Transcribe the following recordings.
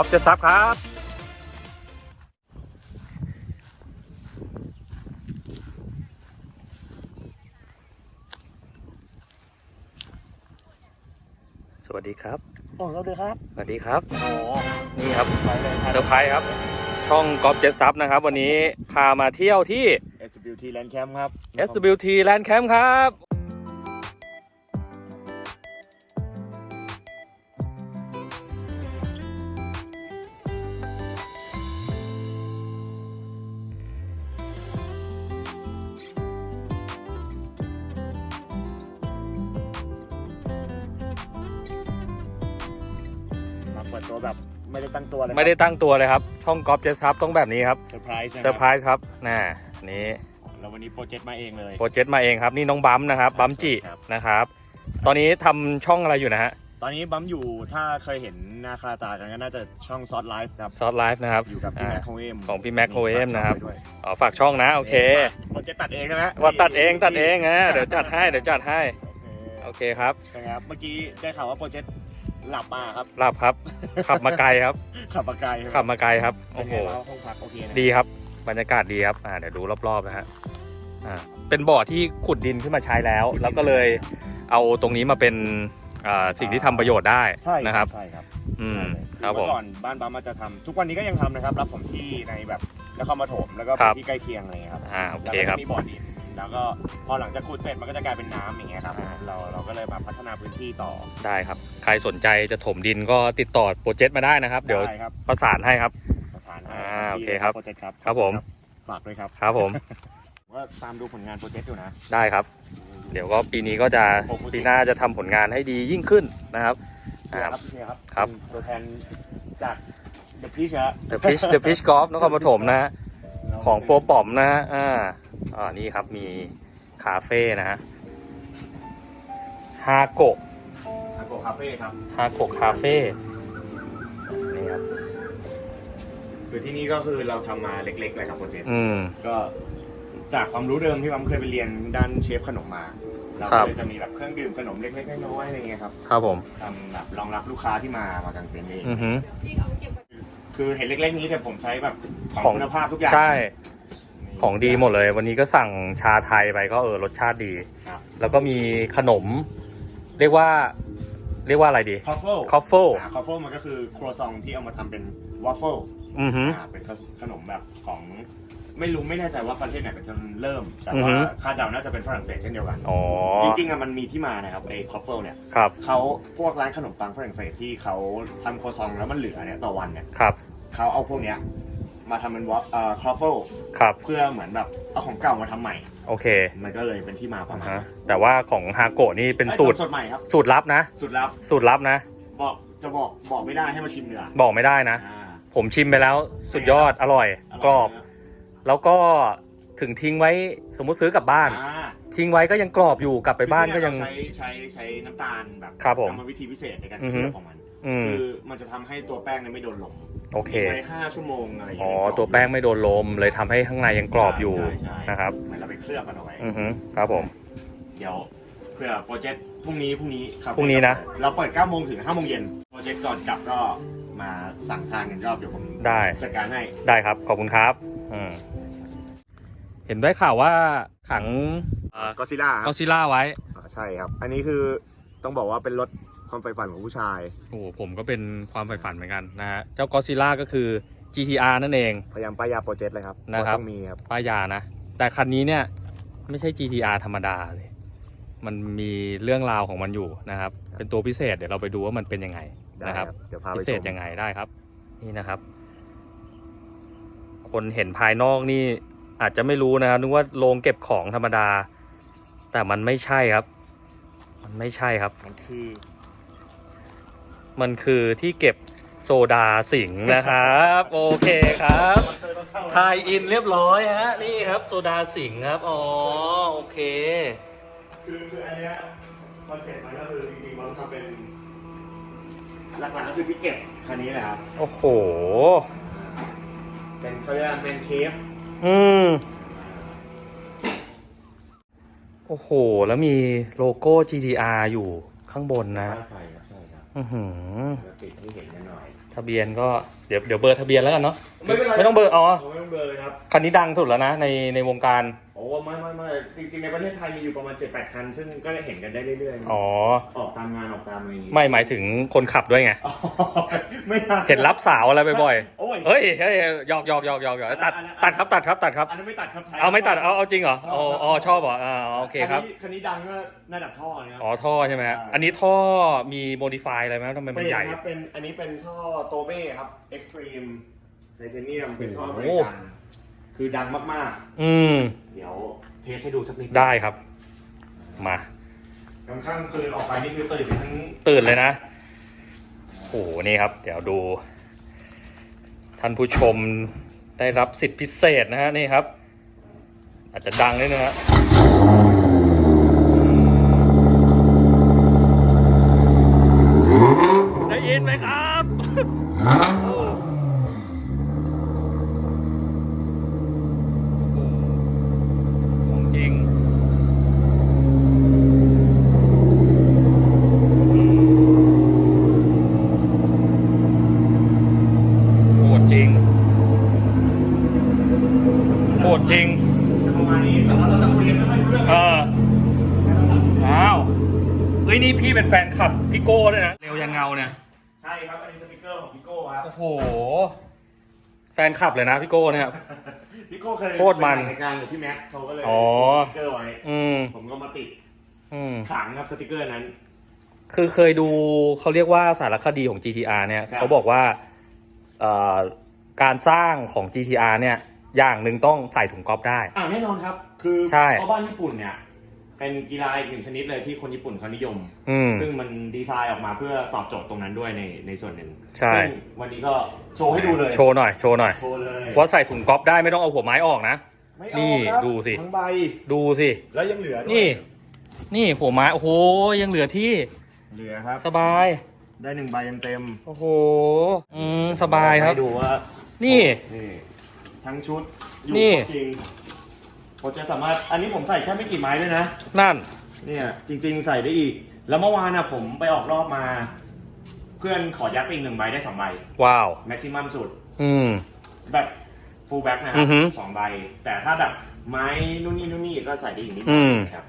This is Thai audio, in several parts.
อฟจะซับครับ สวัสดีครับ โอ้เราเลยครับ สวัสดีครับ โอ้นี่ครับไปเลยเซอร์ไพรส์ครับ ช่องกอล์ฟเจ็ตซับนะครับ วันนี้พามาเที่ยวที่ SWT Land Camp ครับ SWT Land Camp ครับ เปิดตัวแบบไม่ได้ตั้งตัวเลยไม่ได้ตั้งตัวเลยครับ ช่องกอล์ฟเจ็ตซับต้องแบบนี้ครับเซอร์ไพรส์เซอร์ไพรส์ครับน่านี่แล้ววันนี้โปรเจกต์มาเองเลยโปรเจกต์มาเองครับนี่น้องบัมนะครับบัมจิครับนะครับ ตอนนี้ทำช่องอะไรอยู่นะฮะตอนนี้บัมอยู่ถ้าเคยเห็นหน้าคาตากันก็น่าจะช่องซอสไลฟ์ครับซอสไลฟ์นะครับอยู่กับพี่อ่าแม็กโคเอมของพี่ Mac OM นะครับฝากช่องไว้ด้วยอ๋อฝากช่องนะโอเคโปรเจกต์ตัดเองใช่ไหมว่าตัดเองตัดเองนะเดี๋ยวจัดให้เดี๋ยวจัดให้โอโอเคเคครับนะครับเมื่อกี้ได้ข่าวว่าโปรเจกต์ หลับมาครับ หลับครับ ขับมาไกลครับ ขับมาไกลขับมาไกลครับเป็โอ้นโหไงบ้างห้องพักโอเคนะดีครับ บรรยากาศดีครับ อ่า เดี๋ยวดูรอบๆนะฮะ อ่า เป็นบ่อที่ขุดดินขึ้นมาใช้แล้ว แล้วก็เลยเอาตรงนี้มาเป็นอ่าสิ่งที่ทำประโยชน์ได้ใช่นะครับ ใช่ครับ อืมใช่เลยครับผเมื่มอก่อนบ้านบ้ามาจะทำทุกวันนี้ก็ยังทำนะครับ รับผมที่ในแบบนครปฐมแล้วก็ครัพื้บนที่ใกล้เคียงอะไรเงี้ยครับ อ่า โอแล้วเคก็ครับจะมีบ่อดิน แล้วก็พอหลังจากขุดเสร็จมันก็จะกลายเป็นน้ำอย่างเงี้ยครับ เราเราก็เลยมาพัฒนาพื้นที่ต่อ ได้ครับ ใครสนใจจะถมดินก็ติดต่อโปรเจกต์มาได้นะครับ เดี๋ยวได้ครับ ประสานให้ครับ ประธานให้อ่าโอเคครับ โปรเจกต์ครับครับผม ฝากด้วยครับครับผมว่าตามดูผลงานโปรเจกต์อยู่นะ ได้ครับ เดี๋ยวก็ปีนี้ก็จะปีหน้าจะทำผลงานให้ดียิ่งขึ้นนะครับเชียร์ครับเชียร์ครับครับ เป็นตัวแทนจากเดอะพีชฮะ The Pitch The Pitch Golf นครปฐมนะฮะ ของโปรป๋อมนะฮะ อ่า อ่า นี่ครับมีคาเฟ่นะฮะ ฮาโกะทางโกคาเฟ่ครับ ฮาโกะคาเฟ่ นี่ครับ คือที่นี่ก็คือเราทำมาเล็กๆเลยครับโปรเจกต์ อืม ก็จากความรู้เดิมที่ผมเคยไปเรียนด้านเชฟขนมมา เราครัก็บเลยจะมีแบบเครื่องดื่มขนมเล็กๆน้อยๆอะไรเงี้ยครับ ครับผมทำแบบรองรับลูกค้าที่มา มากางเต็นท์เอง อือฮึ คือเห็นเล็กๆนี้แต่ผมใช้แบบของของ คุณภาพทุกอย่างใช่ของดีหมดเลย วันนี้ก็สั่งชาไทยไปก็เออรสชาติดี ครับ แล้วก็มีขนม เรียกว่า เรียกว่าอะไรดี คอฟเฟิลคอฟเฟิลคอฟเฟิลมันก็คือครัวซองที่เอามาทำเป็นวอฟเฟิลอือฮึอ่าเป็นขนมแบบของไม่รู้ไม่แน่ใจว่าประเทศไหนเป็นคนเริ่ม แต่อือว่าฮึ คาดเดาน่าจะเป็นฝรั่งเศสเช่นเดียวกัน อ๋อจริงๆอะมันมีที่มานะครับไอ้คอฟเฟิลเนี่ยครับ เขาพวกร้านขนมปังฝรั่งเศสที่เขาทำโครัวซองแล้วมันเหลือเนี่ยต่อวันเนี่ยครับ เขาเอาพวกเนี้ยมาทำเป็นวอฟเอ่อครอฟเฟิลครับ เพื่อเหมือนแบบเอาของเก่ามาทำใหม่ โอเคมันก็เลยเป็นที่มาประมาณฮะแต่ว่าของฮาโกะนี่เป็นสูตร อ้ยสดใหม่ครับ สูตรลับนะสูตรลับสูตรลับนะ บอกจะบอกบอกไม่ได้ให้มาชิมเนื้อบอกไม่ได้นะ อ่าผมชิมไปแล้วสุดยอดอร่อยกรอบนะแล้วก็ถึงทิ้งไว้สมมุติซื้อกลับบ้าน อ่าทิ้งไว้ก็ยังกรอบอยู่กลับไปบ้านก็ยัง คือที่เรใช้ใช้ใช้น้ำตาลแบบครับผมกรรมวิธีพิเศษในการอือเคฮึ ลือบของมัน อืม คือมันจะทำให้ตัวแป้งเนี่ยไม่โดนลมโอเคทิ้งไว้ห้าชั่วโมงอะไรอย่างอ๋อ เงี้ยตัวแป้งไม่โดนลมเลยทำให้ข้างในยังกรอบอยู่ใช่ใช่นะครับ เหมือนเราไปเคลือบมันเอาไว้ อือฮึครับผม เดี๋ยวเพื่อโปรเจกต์พรุ่งนี้พรุ่งนี้ครับพรุ่งนี้นะ เราเปิด9โมงถึง5โมงเย็นโปรเจกต์ก่อนกลับก็มาสั่งทานกันก็เดี๋ยวผมได้ จัดการให้ ได้ครับ ขอบคุณครับอืมเห็นได้ข่าวว่าขังก็ซิล่าก็ซิล่าไว้ใช่ครับ อันนี้คือต้องบอกว่าเป็นรถ ความใฝ่ฝันของผู้ชาย โอ้โหผมก็เป็นความใฝ่ฝันเหมือนกันนะฮะเจ้าก็ซิล่าก็คือ GTR นั่นเอง พยายามป้ายยาโปรเจกต์เลยครับนะครับว่าต้องมีครับ ป้ายยานะ แต่คันนี้เนี่ยไม่ใช่ GTR ธรรมดาเลย มันมีเรื่องราวของมันอยู่นะครับ เป็นตัวพิเศษเดี๋ยวเราไปดูว่ามันเป็นยังไงได้นะครับ เดี๋ยวพาไปพิเศษชมยังไงได้ครับ นี่นะครับ คนเห็นภายนอกนี่อาจจะไม่รู้นะครับนึกว่าโรงเก็บของธรรมดา แต่มันไม่ใช่ครับ มันไม่ใช่ครับ มันคือ มันคือที่เก็บโซดาสิงห์นะครับ โอเคครับทายอินเรียบร้อยฮะนี่ครับโซดาสิงห์ครับอ๋อโอเค คือคืออันเนี้ยคอนเซ็ปต์มันก็คือจริงๆมันทำเป็นหลักๆก็คือที่เก็บคันนี้แหละครับโอ้โห เป็นเขาเรียกว่าเป็นเคฟอืมโอ้โห แล้วมีโลโก้ GTR อยู่ข้างบนนะใช่ครับใช่ครับ อื้อหือเดี๋ยวติดให้เห็นกันหน่อย ทะเบียนก็เดี๋ยวเดี๋ยวเบอร์ทะเบียนแล้วกันเนาะไม่เป็นไรไม่ต้องเบอร์อ๋อไม่ต้องเบอร์เลยครับคันนี้ดังสุดแล้วนะในในวงการโอ้ไม่ไม่ไม่จริงๆในประเทศไทยมีอยู่ประมาณ7-8คัน ซึ่งก็ได้เห็นกันได้เรื่อยๆอ๋อออกตามงานออกตามอะไรอย่างงี้ไม่หมายถึงคนขับด้วยไงอ๋อ ไม่ทัเห็นรับสาวอะไรบ่อยโอ้ย ๆเฮ้ยเฮ้ยหยอกหยอกหยอกหยอกหยอกตัดอันนั้นตัดครับตัดครับตัดครับ อันนั้นไม่ตัดครับใช้ เอาไม่ตัดเอาเอาจริงเหรอชอบอ๋อครับอ๋อชอบเหรออ่าอ๋อโอเคครับ นนี้คันนี้ดังก็น่าดับท่อนะครับอ๋อท่อใช่ไหมฮะใช่อันนี้ท่อมีโมดิฟายอะไรไหมทำไมมันใหญ่ ครับเป็นอันนี้เป็นท่อโตเบ้ครับ Extreme Titanium เป็นท่ออเมโอ้ริโหกันคือดังมากอืม ๆ เดี๋ยวเทสให้ดูสักนิดได้ครับ มา กลางค่ำคืนออกไปนี่คือตื่นทั้งตื่นเลยนะ โอ้โหนี่ครับ เดี๋ยวดู ท่านผู้ชมได้รับสิทธิพิเศษนะฮะนี่ครับ อาจจะดังนิดนึงฮะได้ยินไหมครับโอ้ของจริง โหดจริง โหดจริง ประมาณนี้แต่ว่าเราจะคุยกันไม่ค่อยรู้เรื่อง เออ อ้าว เฮ้ย นี่พี่เป็น แฟนคลับพี่โก้ด้วยนะเร็วยันเงาเนี่ยใช่ครับ อันนี้สปิเกอร์ของพี่โก้ครับ โอ้โห แฟนคลับเลยนะพี่โก้เนี่ย พี่โก้เคยโคตรมันไปถ่ายรายการกับพี่แม็กเขาก็เลยอ๋อ ติดสติกเกอร์ไว้ อืม ผมก็มาติดอืมขังครับสติกเกอร์นั้น คือเคยดูเขาเรียกว่าสารคดีของ GTR เนี่ยครับ เขาบอกว่าเอ่อการสร้างของ GTR เนี่ยอย่างหนึ่งต้องใส่ถุงก๊อฟได้ อ่าแน่นอนครับ คือใช่เพราะบ้านญี่ปุ่นเนี่ย เป็นกีฬาอีกหนึ่งชนิดเลยที่คนญี่ปุ่นเขานิยม อืม ซึ่งมันดีไซน์ออกมาเพื่อตอบโจทย์ตรงนั้นด้วยในในส่วนหนึ่งใช่ ซึ่งวันนี้ก็โชว์ให้ดูเลย โชว์หน่อย โชว์หน่อยโชว์เลยว่าใส่ถุงก๊อฟได้ไม่ต้องเอาหัวไม้ออกนะ ไม่เอานี่ครับดูสิ ทั้งใบ ดูสิ แล้วยังเหลือด้วยนี่ นี่หัวไม้ โอ้โห ยังเหลือที่ เหลือครับ สบาย ได้หนึ่งใบเต็มโอ้โห อืมๆสบายครับ ให้ดูว่า นี่ นี่ ทั้งชุดอยู่นี่จริง ผมจะสามารถอันนี้ผมใส่แค่ไม่กี่ไม้ด้วยนะนั่น เนี่ยจริง ๆ ใส่ได้อีก แล้วเมื่อวานน่ะผมไปออกรอบมา เพื่อนขอยัดไปอีกหนึ่งใบได้สองใบว้าว แม็กซิมัมสุด อืม แบบฟูลแบ็กนะคอืรัอฮึสองใบ แต่ถ้าแบบไม้นู่นนี่นู่นนี่ก็ใส่ได้อีกนิดอืมนะครับ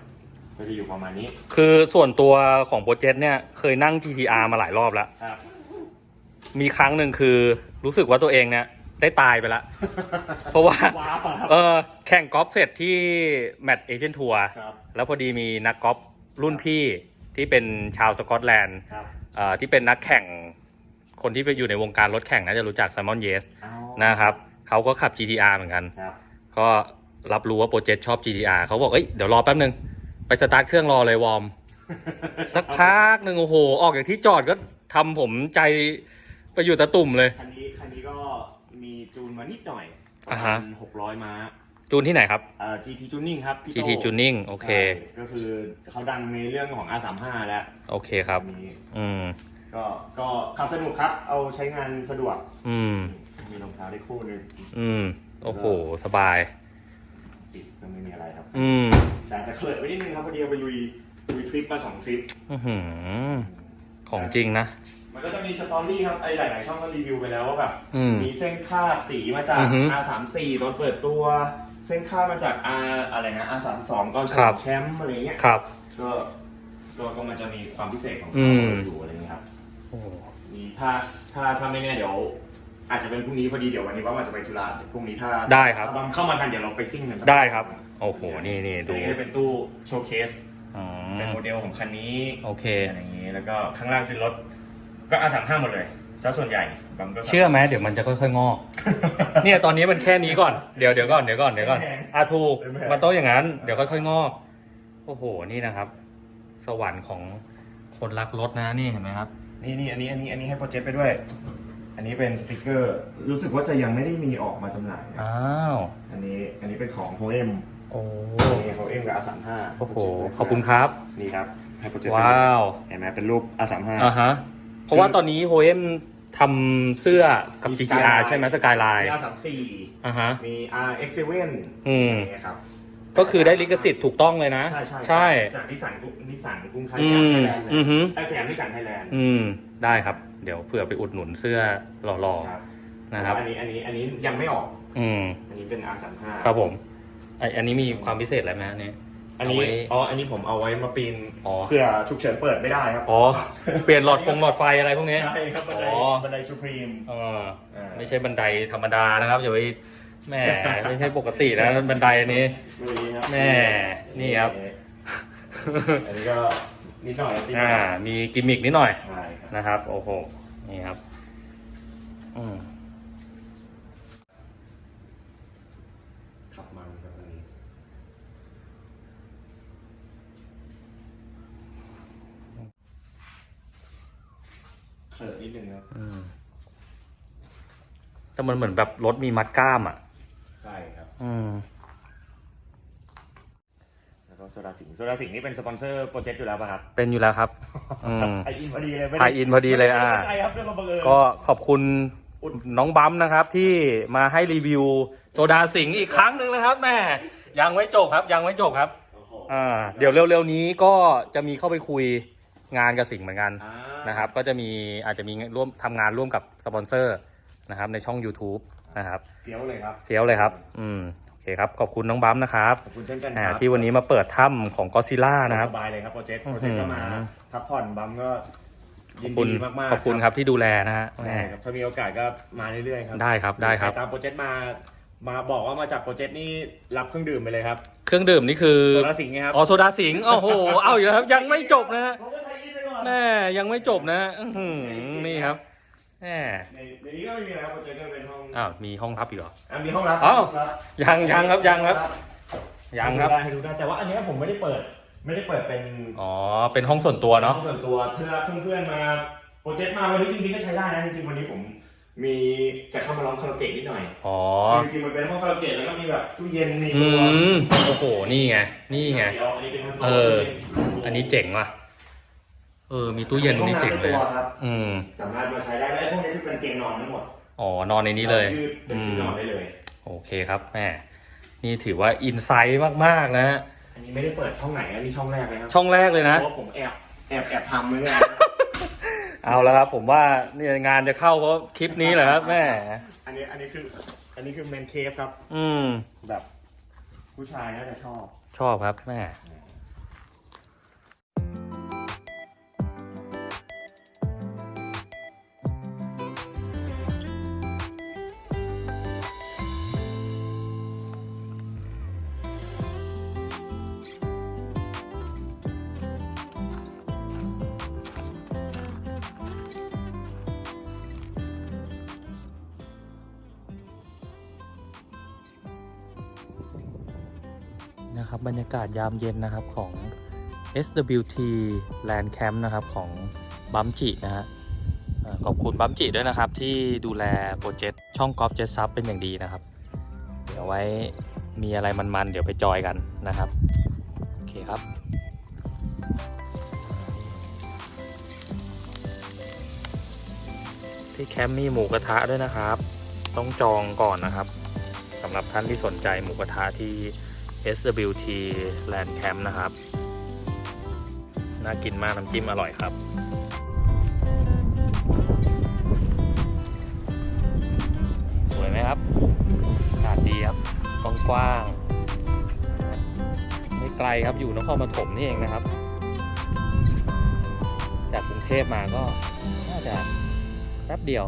ก็จะอยู่ประมาณนี้คือส่วนตัวของโปรเจกต์เนี่ยเคยนั่ง GTR มาหลายรอบแล้ว ครับ มีครั้งหนึ่งคือรู้สึกว่าตัวเองเนี่ย ได้ตายไปละ เพราะว่า ว้าปะครับ เออแข่งกอล์ฟเสร็จที่แมตช์เอเชียนทัวร์ครับ แล้วพอดีมีนักกอล์ฟรุ่นพี่ที่เป็นชาวสกอตแลนด์ครับเอ่อที่เป็นนักแข่งคนที่ไปอยู่ในวงการรถแข่งน่าจะรู้จัก Simon Yates เอานะครับเขาก็ขับ GTR เหมือนกัน ครับ ก็รับรู้ว่าโปรเจกต์ชอบ GTR เขาบอกเอ้ยเดี๋ยวรอแป๊บนึง ไปสตาร์ทเครื่องรอเลยวอร์ม สักพักหนึ่งโอ้โห ออกจากที่จอดก็ทำผมใจไปอยู่ตะตุ่มเลย คันนี้คันนี้ก็มี จูนมานิดหน่อยประอ่ามาฮะณหกร้อยม้าจูนที่ไหนครับเอ่อ GT Tuning ครับพี่โต้ GT Tuning โอเค ใช่ก็คือเขาดังในเรื่องของ R35 แล้วโอเคครับ อันนี้อืม ก็ก็ขับสนุกครับ เอาใช้งานสะดวก อืม มีรองเท้าได้คู่หนึงอืม โอ้โห สบาย ติดก็ไม่มีอะไรครับ อืม แต่อาจจะเคลิดไปนิดนึงครับพอดีเอาไปลุยลุยทริปมาสองทริป อื้อหือ ของจริงนะ มันก็จะมีสตอรี่ครับไอหลาย ๆ ช่องก็รีวิวไปแล้วว่าแบบอืม มีเส้นคาดสีมาจาก อือฮึ R34 ตอนเปิดตัว เส้นคาดมาจาก R อะไรนะ R32 ตอนฉครัลบองแชมป์อะไรเงี้ยครับ ก็ก็ก็มันจะมีความพิเศษของอืเขาม อยู่อะไรเงี้ยครับโอ้โหมีถ้าถ้าถ้าไม่แน่เดี๋ยว อาจจะเป็นพรุ่งนี้พอดีเดี๋ยววันนี้ว่ามันจะไปธุระพรุ่งนี้ถ้าได้ครับ ถ้าเข้ามาทันเดี๋ยวเราไปซิ่งกันสักได้ครับ โอ้โห นี่นี่ดูดูนี้จะเป็นตู้โชว์เคสอ๋อเป็นโมเดลของคันนี้ โอเค อะไรอย่างนี้แล้วก็ข้างล่างคือรถ ก็ R35 หมดเลยซะส่วนใหญ่บางก็ เชื่อไหมเดี๋ยวมันจะค่อยๆงอก เนี่ยตอนนี้มันแค่นี้ก่อนเดี๋ยวเดี๋ยวก่อนเดี๋ยวก่อนเดี๋ยวก่อนอาถูกมันต้องอย่างนั้น เดี๋ยวค่อยๆงอก โอ้โหนี่นะครับ สวรรค์ของคนรักรถนะนี่เห็นไหมครับ นี่นี่อันนี้อันนี้อันนี้ให้โปรเจกต์ไปด้วย อันนี้เป็นสติกเกอร์ รู้สึกว่าจะยังไม่ได้มีออกมาจำหน่ายนะอ้าวอันนี้อันนี้เป็นของโฮเอ็มโอ้นี่โฮเอ็มกับ R35 โอ้โหขอบคุณครับ นี่ครับให้โปรเจกต์ว้าว เห็นไหมเป็นรูป R35 อ่าฮะเพ ราะว่าตอนนี้โฮเอ็มทำเสื้อกับมี GTR Skyline ใช่ไหมสกายไลมีน์ R34 อ่าฮะ มี RX7 อืม อย่างเงี้ยครับก็คือได้ลิขสิทธิ์ถูกต้องเลยนะ ใช่ใช่ใช่ จากนิสสันนิสสันกรุงไทยอืสยามมไทยแลนด์อือฮึไอสยามนิสสันไทยแลนด์อืม ได้ครับ เดี๋ยวเผื่อไปอุดหนุนเสื้อหล่อครับๆนะครับ อันนี้อันนี้อันนี้ยังไม่ออก อืม อันนี้เป็น R35 ครับผมไออันนี้มีความพิเศษอะไรไหมอันนี้ อันนี้ เอาไว้ อ๋อ อันนี้ผมเอาไว้มาปีนอ๋อ เผื่อฉุกเฉินเปิดไม่ได้ครับ อ๋อ เปลี่ยนหลอดฟงหลอดไฟอะไรพวกนี้ ใช่ครับบันไดอ๋อ บันไดซูพรีม เอออ่า ไม่ใช่บันไดธรรมดานะครับอย่าไปแหม่ไม่ใช่ปกตินะบันไดอันนี้ ดูดีครับแม่นี่ครับ อันนี้ก็นิดหน่อยนิดหน่อ่า อยมีกิมมิกนิดหน่อยใช่ครับนะครับ โอ้โห นี่ครับอืมขับมันครับอันนี้เขินนิ ดนึงครับอืมแต่มันเหมือนแบบรถมีมัดกล้ามอะ ใช่ครับ อืม แล้วก็โซดาสิงห์โซดาสิงห์นี่เป็นสปอนเซอร์โปรเจกต์อยู่แล้วป่ะครับเป็นอยู่แล้วครับ อืม ไทยอินพอดีเลยไม่ไทยอินพอดีเลยอ่าใช่ครับเรื่องมาบังเอิญ ก็ขอบคุณน้องบัมนะครับ ที่มาให้รีวิวโซดาสิงห์อีกครั้งหนึ่งนะครับแม่ยังไม่จบครับ ยังไม่จบครับโอ้โหอ่า เดี๋ยวเร็วๆนี้ก็จะมีเข้าไปคุยงานกับสิงห์เหมือนกัน อ่า นะครับ ก็จะมีอาจจะมีร่วมทำงานร่วมกับสปอนเซอร์นะครับ ในช่อง YouTube นะครับเฟี้ยวเลยครับเฟี้ยวเลยครับ อืมโอเคครับ ขอบคุณน้องบัมนะครับขอบคุณเช่นกันอ่าครับที่วันนี้มาเปิดถ้ำของก็ซิล่านะครับ สบายเลยครับโปรเจกต์โปรเจกต์ก็มาอืมพักผ่อนบัมก็ขยิอบนคุณดีมากๆขอบคุณครับที่ดูแลนะฮะใช่ครับถ้ามีโอกาสก็มาเรื่อยๆครับได้ครับได้ครับ ใตามโปรเจกต์มา มาบอกว่ามาจากโปรเจกต์นี่รับเครื่องดื่มไปเลยครับเครื่องดื่มนี่คือ โซดาสิงห์ไงครับ อ๋อโซดาสิงห์โอ้โห เอาอยู่แล้วครับ ยังไม่จบนะฮะ ผมก็ แม่ยังไม่จบนะอื้อหือนี่ครับแม่ในในนี้ก็ไม่มีแล้วโปรเจกต์ก็เป็นห้องอ้าวมีห้องรับอีกเหรอ อะมีห้องรับอ้าวครับยังยังครับยังครับ ยังครับ ให้ดูได้ให้ดูได้แต่ว่าอันเนี้ยผมไม่ได้เปิด ไม่ได้เปิดเป็นอ๋อ เป็นห้องส่วนตัวเนาะ ห้องส่วนตัวเพื่อเพื่อนๆมาโปรเจกต์มาวันนี้จริงๆก็ใช้ได้นะจริงๆวันนี้ผมมีจะเข้ามาร้องคาราโอเกะนิดหน่อยอ๋อ จริงๆมันเป็นห้องคาราโอเกะแล้วก็มีแบบตู้เย็นมีอืตัวม โอ้โห นี่ไง นี่ไง เดี๋ยวอันนี้เป็นห้องเอออันนี้เจ๋งว่ะ เออ มีตู้เย็นนี่เจ๋งเลย ห้อำในตัวครับอืม สามารถมาใช้ได้และพวกนี้คือเป็นเตียงนอนทั้งหมดอ๋อ นอนในนี้เลย ยืดเป็นอืที่มนอนได้เลย โอเคครับแม่ นี่ถือว่าอินไซต์มากๆนะฮะ อันนี้ไม่ได้เปิดช่องไหนอันนี้ช่องแรกเลยครับช่องแรกเลยนะ เพราะว่าผมแอบแอบแอบทำไว้เนี่ยเอาแล้วครับ ผมว่าเนี่ยงานจะเข้าเพราะคลิปนี้แหละครับแม่ อันนี้อันนี้คือ อันนี้คือแมนเคฟครับ อืม แบบ ผู้ชายน่าจะชอบ ชอบครับแม่ นะ ครับบรรยากาศยามเย็นนะครับของ SWT Land Camp นะครับของบัมจินะฮะขอบคุณบัมจิด้วยนะครับ ที่ดูแลโปรเจกต์ช่องกอล์ฟเจ็ตซับเป็นอย่างดีนะครับ เดี๋ยวไว้มีอะไรมันๆ เดี๋ยวไปจอยกันนะครับ โอเคครับที่แคมป์มีหมูกระทะด้วยนะครับ ต้องจองก่อนนะครับสำหรับท่านที่สนใจหมูกระทะที่ SWT Land Camp นะครับ น่ากินมากน้ำจิ้มอร่อยครับสวยไหมครับอากาศดีครับกว้างๆไม่ไกลครับอยู่นครปฐมนี่เองนะครับ จากกรุงเทพมาก็น่าจะแป๊บเดียว